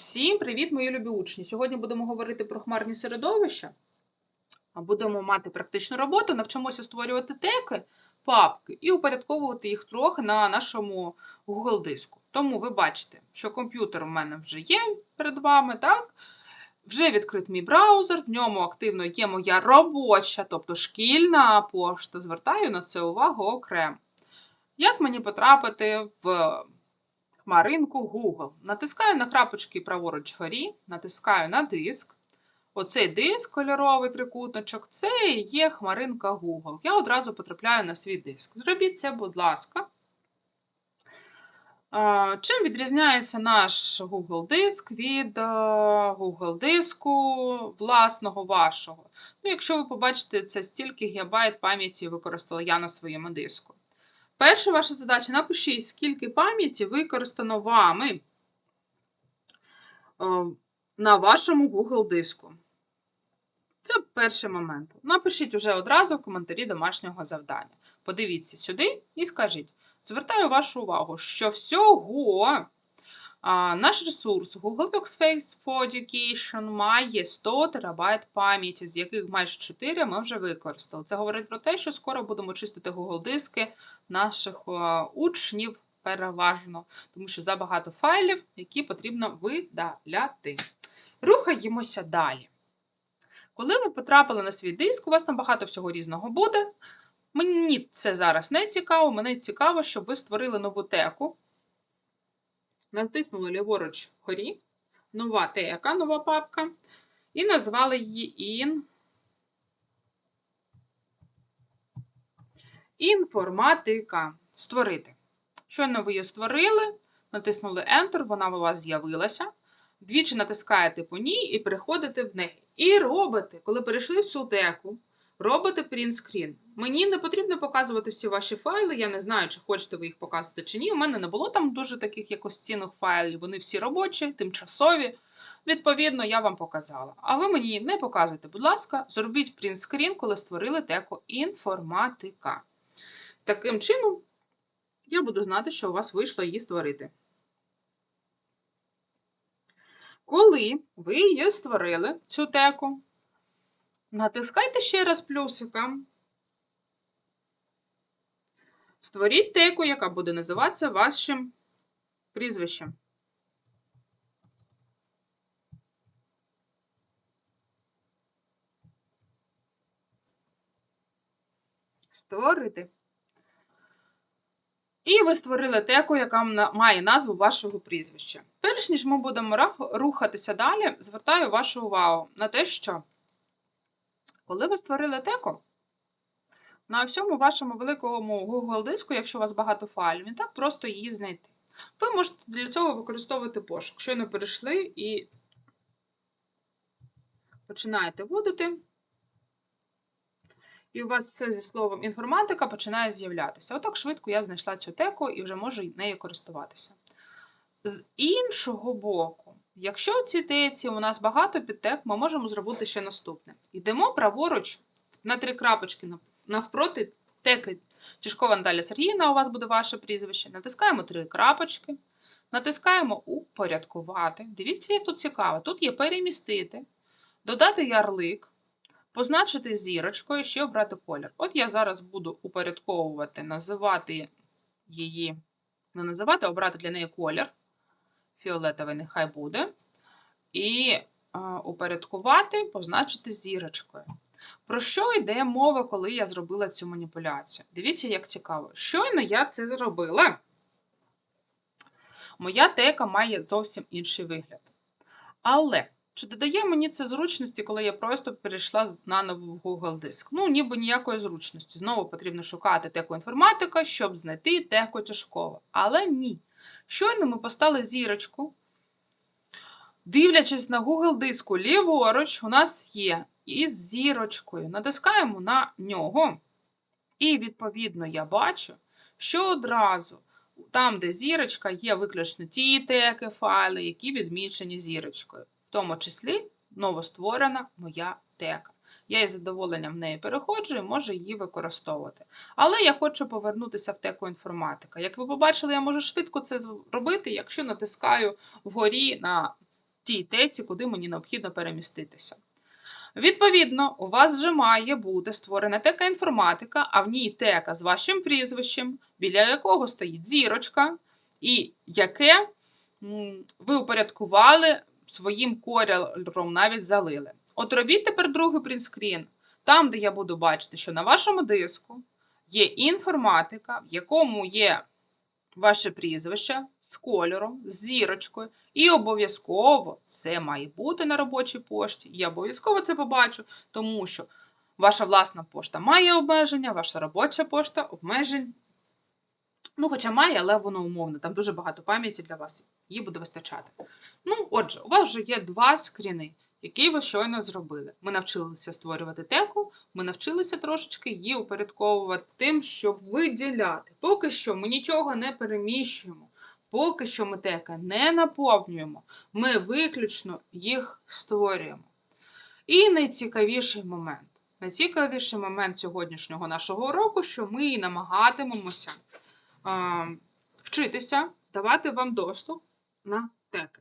Всім привіт, мої любі учні! Сьогодні будемо говорити про хмарні середовища. Будемо мати практичну роботу, навчимося створювати теки, папки і упорядковувати їх трохи на нашому Google диску. Тому ви бачите, що комп'ютер у мене вже є перед вами, так? Вже відкрит мій браузер, в ньому активно є моя робоча, тобто шкільна пошта. Звертаю на це увагу окремо. Як мені потрапити в хмаринку Google. Натискаю на крапочки праворуч горі, натискаю на диск. Оцей диск кольоровий трикутничок це і є хмаринка Google. Я одразу потрапляю на свій диск. Зробіть це, будь ласка. Чим відрізняється наш Google диск від е, Google диску власного вашого? Ну, Якщо ви побачите, це стільки гігабайт пам'яті використала я на своєму диску. Перша ваша задача напишіть, скільки пам'яті використано вами е, на вашому Google диску. Це перший момент. Напишіть уже одразу в коментарі домашнього завдання. Подивіться сюди і скажіть: звертаю вашу увагу, що всього наш ресурс Google Workspace for Education має 100 ТБ пам'яті, з яких майже 4 ми вже використали. Це говорить про те, що скоро будемо чистити Google диски наших учнів переважно, тому що забагато файлів, які потрібно видаляти. Рухаємося далі. Коли ви потрапили на свій диск, у вас там багато всього різного буде. Мені це зараз не цікаво, мені цікаво, щоб ви створили нову теку. Натиснули ліворуч вгорі, нова тека, нова папка, і назвали її in... інформатика. Створити. Щойно ви її створили, натиснули Enter, вона у вас з'явилася. Двічі натискаєте по ній і переходите в неї. І робите, коли перейшли в цю теку, робите принтскрін. Мені не потрібно показувати всі ваші файли, я не знаю, чи хочете ви їх показувати чи ні. У мене не було там дуже таких якось цінних файлів, вони всі робочі, тимчасові. Відповідно, я вам показала. А ви мені не показуйте, будь ласка, зробіть принтскрін, коли створили теку інформатика. Таким чином, я буду знати, що у вас вийшло її створити. Коли ви її створили, цю теку, натискайте ще раз плюсиком. Створіть теку, яка буде називатися вашим прізвищем. Створити. І ви створили теку, яка має назву вашого прізвища. Перш ніж ми будемо рухатися далі, звертаю вашу увагу на те, що коли ви створили теку, на всьому вашому великому Google диску, якщо у вас багато файлів, не так просто її знайти. Ви можете для цього використовувати пошук. Щойно перейшли і починаєте вводити. І у вас все зі словом інформатика починає з'являтися. Отак швидко я знайшла цю теку і вже можу нею користуватися. З іншого боку, якщо в цій теці у нас багато підтек, ми можемо зробити ще наступне. Йдемо праворуч на три крапочки навпроти теки Тяжкова Наталя Сергіївна, у вас буде ваше прізвище. Натискаємо три крапочки, натискаємо Упорядкувати. Дивіться, як тут цікаво. Тут є перемістити, додати ярлик. Позначити зірочкою ще обрати колір. От я зараз буду упорядковувати, називати її, не називати, а обрати для неї колір. Фіолетовий нехай буде. І упорядкувати, позначити зірочкою. Про що йде мова, коли я зробила цю маніпуляцію? Дивіться, як цікаво. Щойно я це зробила. Моя тека має зовсім інший вигляд. Але. Чи додає мені це зручності, коли я просто перейшла наново в Google диск? Ну, ніби ніякої зручності. Знову потрібно шукати теку інформатика, щоб знайти теку тяжкова. Але ні. Щойно ми поставили зірочку. Дивлячись на Google диску ліворуч, у нас є із зірочкою. Натискаємо на нього. І, відповідно, я бачу, що одразу там, де зірочка, є виключно ті теки, файли, які відмічені зірочкою в тому числі новостворена моя тека. Я із задоволенням в неї переходжу і можу її використовувати. Але я хочу повернутися в теку інформатика. Як ви побачили, я можу швидко це зробити, якщо натискаю вгорі на тій теці, куди мені необхідно переміститися. Відповідно, у вас вже має бути створена тека інформатика, а в ній тека з вашим прізвищем, біля якого стоїть зірочка, і яке ви упорядкували своїм кольором, навіть залили. От робіть тепер другий принтскрін, там, де я буду бачити, що на вашому диску є інформатика, в якому є ваше прізвище з кольором, з зірочкою, і обов'язково це має бути на робочій пошті. Я обов'язково це побачу, тому що ваша власна пошта має обмеження, ваша робоча пошта обмежень. Ну, хоча має, але воно умовне, там дуже багато пам'яті для вас, її буде вистачати. Ну, отже, у вас вже є два скріни, які ви щойно зробили. Ми навчилися створювати теку, ми навчилися трошечки її упорядковувати тим, щоб виділяти. Поки що ми нічого не переміщуємо, поки що ми теки не наповнюємо, ми виключно їх створюємо. І найцікавіший момент. Найцікавіший момент сьогоднішнього нашого уроку, що ми намагатимемося а, вчитися давати вам доступ на теки.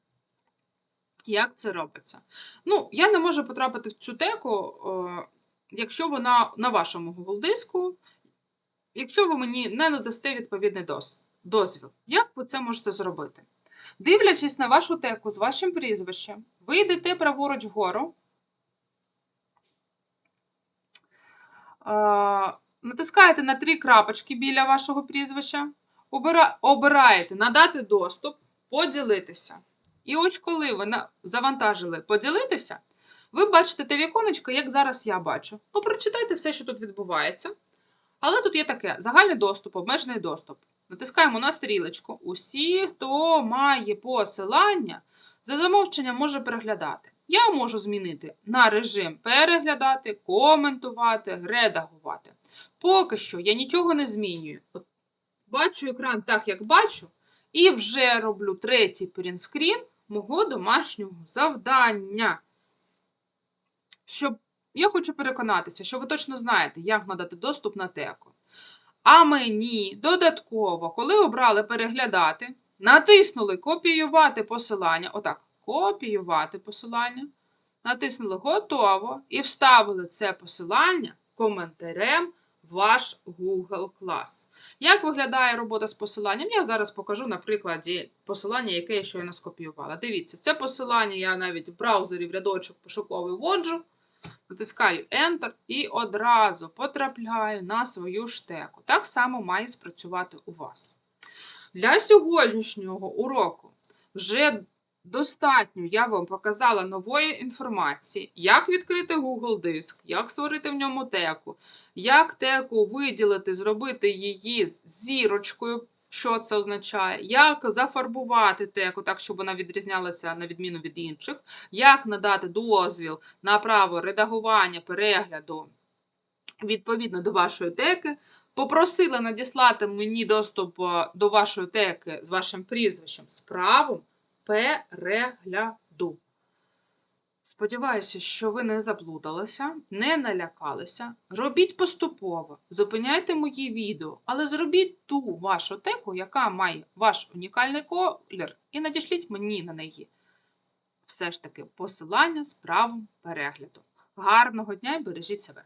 Як це робиться? Ну, я не можу потрапити в цю теку, якщо вона на вашому Google диску, якщо ви мені не надасте відповідний доз- дозвіл. Як ви це можете зробити? Дивлячись на вашу теку з вашим прізвищем, ви йдете праворуч вгору, натискаєте на три крапочки біля вашого прізвища, обираєте надати доступ, поділитися. І ось коли ви завантажили поділитися, ви бачите те віконечко, як зараз я бачу. Ну, прочитайте все, що тут відбувається. Але тут є таке: загальний доступ, обмежений доступ. Натискаємо на стрілочку. Усі, хто має посилання, за замовченням може переглядати. Я можу змінити на режим переглядати, коментувати, редагувати. Поки що я нічого не змінюю. От Бачу екран так, як бачу, і вже роблю третій принтскрін мого домашнього завдання. Щоб я хочу переконатися, що ви точно знаєте, як надати доступ на теку. А мені додатково, коли обрали переглядати, натиснули копіювати посилання. Отак, копіювати посилання. Натиснули готово і вставили це посилання коментарем в ваш Google клас. Як виглядає робота з посиланням? Я зараз покажу на прикладі посилання, яке я щойно скопіювала. Дивіться, це посилання я навіть в браузері в рядочок пошуковий вводжу, натискаю Enter і одразу потрапляю на свою штеку. Так само має спрацювати у вас. Для сьогоднішнього уроку вже достатньо я вам показала нової інформації, як відкрити Google диск, як створити в ньому теку, як теку виділити, зробити її зірочкою, що це означає, як зафарбувати теку так, щоб вона відрізнялася на відміну від інших, як надати дозвіл на право редагування, перегляду відповідно до вашої теки. Попросила надіслати мені доступ е, до вашої теки з вашим прізвищем з правом перегляду. Сподіваюся, що ви не заплуталися, не налякалися. Робіть поступово, зупиняйте мої відео, але зробіть ту вашу теку, яка має ваш унікальний колір, і надішліть мені на неї все ж таки посилання з правом перегляду. Гарного дня і бережіть себе!